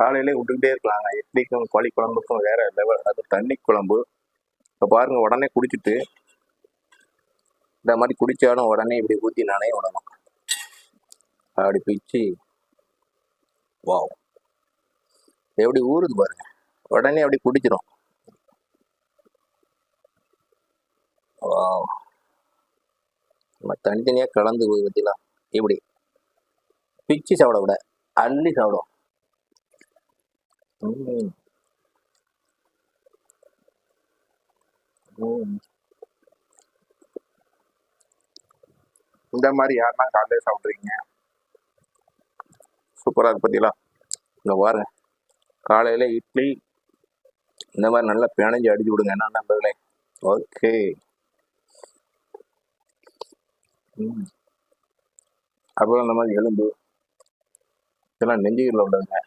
காலையிலே விட்டுக்கிட்டே இருக்கலாங்க. இட்லிக்கும் கோழி குழம்புக்கும் வேற லெவல் அது தண்ணி குழம்பு. இப்போ பாருங்க உடனே குடிச்சிட்டு இந்த மாதிரி குடிச்சாலும் உடனே இப்படி ஊற்றி நானே விடணும். அப்படி பிச்சு வாவ் எப்படி ஊறுது பாருங்க. உடனே அப்படி குடிச்சிடும் வாவ் நம்ம தனித்தனியாக கலந்து போய் பற்றிலாம் இப்படி. பிச்சு சாப்பிட விட அள்ளி சாப்பிடும். ம். ம். இந்த மாதிரி யாருன்னா காலையில சாப்பிட்றீங்க சூப்பராக இருக்கு பார்த்தீங்களா இந்த வார காலையில் இட்லி இந்த மாதிரி நல்லா பிணைஞ்சு அடிச்சு விடுங்க என்ன நண்பர்களே ஓகே ம் அப்புறம் இந்த மாதிரி எலும்பு இதெல்லாம் நெஞ்சுகளில் உள்ளதுங்க